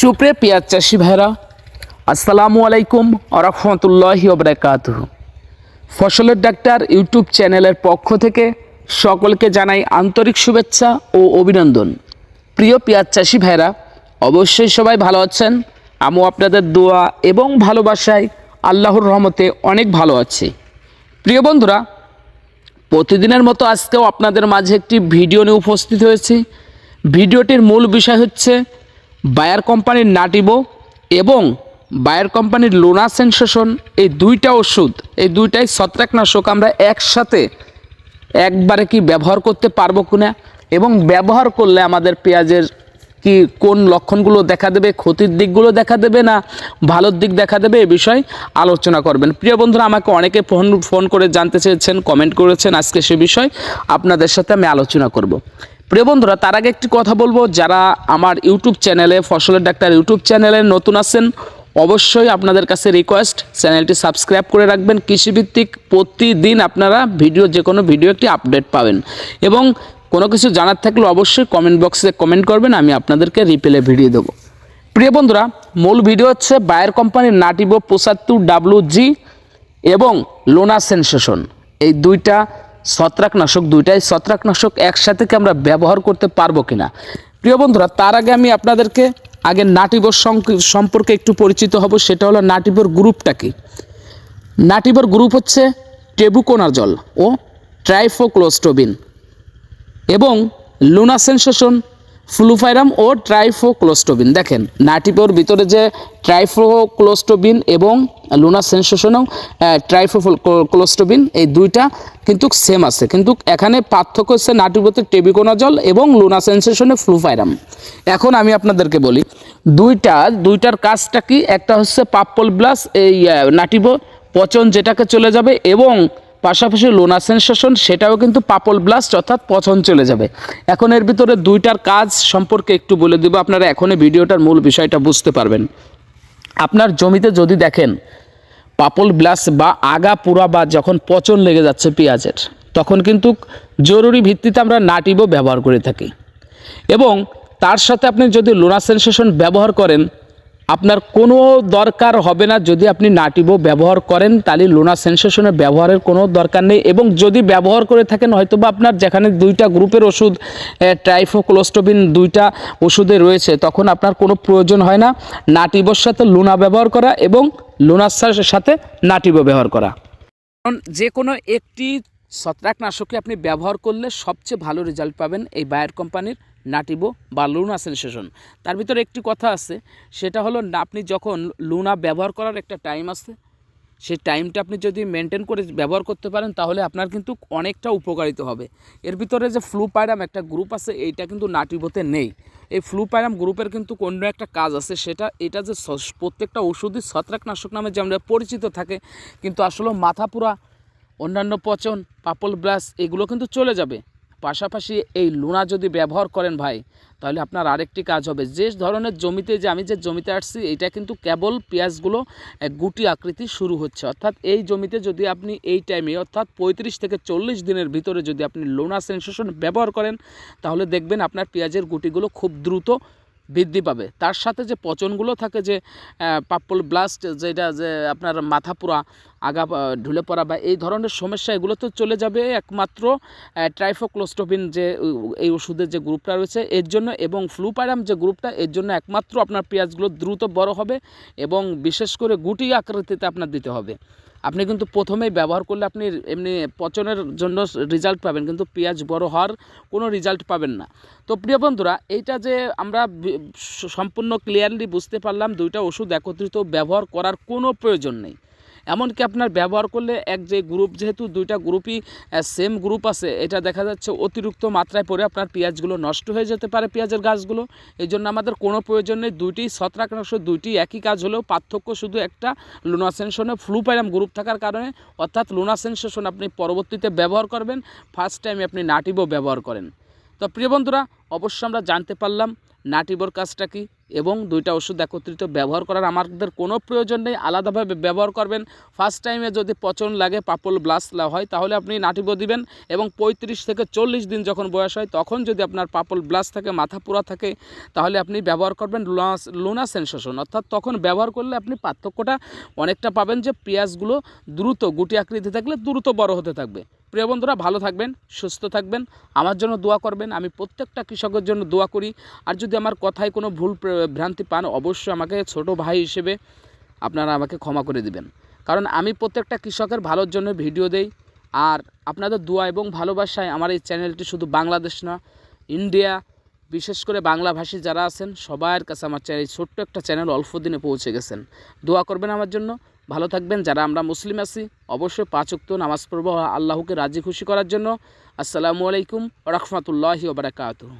সুপ্রিয় পেঁয়াজ চাষি ভাইরা আসসালামু আলাইকুম আরহামতুল্লাহি ওবরাকাত ফসলের ডাক্তার ইউটিউব চ্যানেলের পক্ষ থেকে সকলকে জানাই আন্তরিক শুভেচ্ছা ও অভিনন্দন। প্রিয় পেঁয়াজ চাষি ভাইরা অবশ্যই সবাই ভালো আছেন। আমিও আপনাদের দোয়া এবং ভালোবাসায় আল্লাহর রহমতে অনেক ভালো আছি। প্রিয় বন্ধুরা, প্রতিদিনের মতো আজকেও আপনাদের মাঝে একটি ভিডিও নিয়ে উপস্থিত হয়েছি। ভিডিওটির মূল বিষয় হচ্ছে বায়ার কোম্পানির নাটিবো এবং বায়ার কোম্পানির লোনা সেন্সেশন, এই দুইটা ওষুধ, এই দুইটাই ছত্রাকনাশক আমরা একসাথে একবারে কি ব্যবহার করতে পারব কিনা এবং ব্যবহার করলে আমাদের পেঁয়াজের কি কোন লক্ষণগুলো দেখা দেবে, ক্ষতির দিকগুলো দেখা দেবে না ভালোর দিক দেখা দেবে, এ বিষয়ে আলোচনা করবেন। প্রিয় বন্ধুরা, আমাকে অনেকে ফোন ফোন করে জানতে চেয়েছেন, কমেন্ট করেছেন, আজকে সে বিষয় আপনাদের সাথে আমি আলোচনা করব। প্রিয় বন্ধুরা, তার আগে একটি কথা বলব। যারা আমার ইউটিউব চ্যানেলে, ফসলের ডাক্তার ইউটিউব চ্যানেলে নতুন আছেন, অবশ্যই আপনাদের কাছে রিকোয়েস্ট চ্যানেলটি সাবস্ক্রাইব করে রাখবেন। কৃষিভিত্তিক প্রতিদিন আপনারা ভিডিও, যে কোনো ভিডিও একটি আপডেট পাবেন। এবং কোনো কিছু জানার থাকলে অবশ্যই কমেন্ট বক্সে কমেন্ট করবেন, আমি আপনাদেরকে রিপ্লে ভিডিও দেবো। প্রিয় বন্ধুরা, মূল ভিডিও হচ্ছে বায়ার কোম্পানির নাটিবো পঁচাত্তর ডাব্লু জি এবং লোনা সেন্সেশন এই দুইটা ছত্রাকনাশক দুইটাই, ছত্রাকনাশক একসাথে কি আমরা ব্যবহার করতে পারব কিনা? প্রিয় বন্ধুরা, তার আগে আমি আপনাদেরকে আগে নাটিবর সম্পর্কে একটু পরিচিত হব, সেটা হলো নাটিবর গ্রুপটা কি? নাটিবর গ্রুপ হচ্ছে টেবুকোনাজল ও ট্রাইফোক্লোস্টোবিন এবং লুনা সেন্সেশন ফ্লুফাইরাম ও ট্রাইফোক্লোস্টোবিন। দেখেন, নাটিপোর ভিতরে যে ট্রাইফোক্লোস্টোবিন এবং লুনা সেন্সেশনও ট্রাইফোক্লোস্টোবিন, এই দুইটা কিন্তু সেম আছে। কিন্তু এখানে পার্থক্য হচ্ছে নাটিপোতে টেবিকোনাজল এবং লুনা সেন্সেশনে ফ্লুফাইরাম। এখন আমি আপনাদেরকে বলি, দুইটা, দুইটার কাজটা কি? একটা হচ্ছে পাপ্পল ব্লাস এই নাটিবো পচন যেটাকে চলে যাবে এবং পাশাপাশি লোনা সেন্সেশন সেটাও কিন্তু পাপল ব্লাস্ট অর্থাৎ পছন চলে যাবে। এখন এর ভিতরে দুইটার কাজ সম্পর্কে একটু বলে দেবো, আপনারা এখনই ভিডিওটার মূল বিষয়টা বুঝতে পারবেন। আপনার জমিতে যদি দেখেন পাপল ব্লাস বা আগা পুরা বা যখন পচন লেগে যাচ্ছে পেঁয়াজের, তখন কিন্তু জরুরি ভিত্তিতে আমরা নাটিবও ব্যবহার করে থাকি। এবং তার সাথে আপনি যদি লোনা সেন্সেশন ব্যবহার করেন আপনার কোনো দরকার হবে না যদি আপনি নাটিবো ব্যবহার করেন, তাহলে লোনা সেন্সেশনের ব্যবহারের কোনো দরকার নেই। এবং যদি ব্যবহার করে থাকেন হয়তো বা আপনার যেখানে দুইটা গ্রুপের ওষুধ ট্রাইফোক্লোস্টোবিন দুইটা ওষুধে রয়েছে, তখন আপনার কোনো প্রয়োজন হয় না। নাটিবোর সাথে লোনা ব্যবহার করা এবং লোনার সাথে নাটিবো ব্যবহার করা। কারণ যে কোনো একটি ছত্রাকনাশকে আপনি ব্যবহার করলে সবচেয়ে ভালো রেজাল্ট পাবেন এই বায়ার কোম্পানির নাটিবো বা লুনা সেন্সেশন তার ভিতরে একটি কথা আছে, সেটা হলো আপনি যখন লুনা ব্যবহার করার একটা টাইম আছে, সেই টাইমটা আপনি যদি মেনটেন করে ব্যবহার করতে পারেন, তাহলে আপনার কিন্তু অনেকটা উপকারিত হবে। এর ভিতরে যে ফ্লু পাইরাম একটা গ্রুপ আছে, এইটা কিন্তু নাটিবোতে নেই। এই ফ্লু পাইরাম গ্রুপের কিন্তু অন্য একটা কাজ আছে, সেটা এটা যে প্রত্যেকটা ওষুধই ছত্রাকনাশক নামে যে আমরা পরিচিত থাকে, কিন্তু আসলে মাথা পুরা অন্যান্য পচন পাপল ব্লাস এগুলো কিন্তু চলে যাবে। পাশাপাশি এই লুনা যদি ব্যবহার করেন ভাই, তাহলে আপনার আরেকটি কাজ হবে। যে ধরনের জমিতে যে আমি যে জমিতে আসছি, এটা কিন্তু কেবল পেঁয়াজগুলো গুটি আকৃতি শুরু হচ্ছে। অর্থাৎ এই জমিতে যদি আপনি এই টাইমে, অর্থাৎ পঁয়ত্রিশ থেকে চল্লিশ দিনের ভিতরে যদি আপনি লোনা সেন্সেশন ব্যবহার করেন, তাহলে দেখবেন আপনার পেঁয়াজের গুটিগুলো খুব দ্রুত বৃদ্ধি পাবে। তার সাথে যে পচনগুলো থাকে যে পাপ্পল ব্লাস্ট যেটা যে আপনার মাথা পুরা, আগা ঢুলে পড়া বা এই ধরনের সমস্যা, এগুলো তো চলে যাবে একমাত্র ট্রাইফোক্লোস্টোবিন যে এই ওষুধের যে গ্রুপটা রয়েছে, এর জন্য এবং ফ্লুপাইরাম যে গ্রুপটা, এর জন্য একমাত্র আপনার পেঁয়াজগুলো দ্রুত বড় হবে এবং বিশেষ করে গুটি আকৃতিতে আপনার দিতে হবে। আপনি কিন্তু প্রথমেই ব্যবহার করলে আপনি এমনি পচনের জন্য রেজাল্ট পাবেন, কিন্তু পেঁয়াজ বড় হওয়ার কোনো রেজাল্ট পাবেন না। তো প্রিয় বন্ধুরা, এইটা যে আমরা সম্পূর্ণ ক্লিয়ারলি বুঝতে পারলাম, দুইটা ওষুধ একত্রিত ব্যবহার করার কোনো প্রয়োজন নেই। এমনকি আপনার ব্যবহার করলে এক যে গ্রুপ যেহেতু দুইটা গ্রুপই সেম গ্রুপ আছে, এটা দেখা যাচ্ছে অতিরিক্ত মাত্রায় পড়ে আপনার পেঁয়াজগুলো নষ্ট হয়ে যেতে পারে পেঁয়াজের গাছগুলো। এই জন্য আমাদের কোনো প্রয়োজন নেই, দুইটি ছত্রাকনাশক, দুইটি একই কাজ হলেও পার্থক্য শুধু একটা লুনাসেনশনে ফ্লুপাইরাম গ্রুপ থাকার কারণে, অর্থাৎ লুনাসেনশন আপনি পরবর্তীতে ব্যবহার করবেন ফার্স্ট টাইমে আপনি নাটিবও ব্যবহার করেন। তো প্রিয় বন্ধুরা, অবশ্যই আমরা জানতে পারলাম নাটিবোর কাজটা কি? এবং দুইটা ওষুধ একত্রিত ব্যবহার করার আমাদের কোনো প্রয়োজন নেই, আলাদাভাবে ব্যবহার করবেন। ফার্স্ট টাইমে যদি পচন লাগে, পাপল ব্লাস্ট হয়, তাহলে আপনি নাটিবো দিবেন এবং পঁয়ত্রিশ থেকে চল্লিশ দিন যখন বয়স হয়, তখন যদি আপনার পাপল ব্লাস্ট থাকে, মাথা পুরা থাকে, তাহলে আপনি ব্যবহার করবেন লুনাস, লুনা সেন্সেশন। অর্থাৎ তখন ব্যবহার করলে আপনি পার্থক্যটা অনেকটা পাবেন যে পেঁয়াজগুলো দ্রুত গুটি আকৃতি থাকলে দ্রুত বড় হতে থাকবে। প্রিয় বন্ধুরা, ভালো থাকবেন, সুস্থ থাকবেন, আমার জন্য দোয়া করবেন, আমি প্রত্যেকটা কৃষকের জন্য দোয়া করি। আর যদি আমার কথায় কোনো ভুল ভ্রান্তি পান, অবশ্যই আমাকে ছোট ভাই হিসেবে আপনারা আমাকে ক্ষমা করে দিবেন। কারণ আমি প্রত্যেকটা কৃষকের ভালোর জন্য ভিডিও দেই, আর আপনাদের দোয়া এবং ভালোবাসায় আমার এই চ্যানেলটি শুধু বাংলাদেশ না, ইন্ডিয়া, বিশেষ করে বাংলাভাষী যারা আছেন সবার কাছে আমার চ্যানেল ছোট্ট একটা চ্যানেল অল্প দিনে পৌঁছে গেছেন। দোয়া করবেন আমার জন্য। ভালো থাকবেন। যারা আমরা মুসলিম আছি, অবশ্যই পাঁচ উক্ত নামাজ পড়ব। আল্লাহকে রাজি খুশি করার জন্য। আসসালামু আলাইকুম রহমতুল্লাহি ওবরাকাতুহ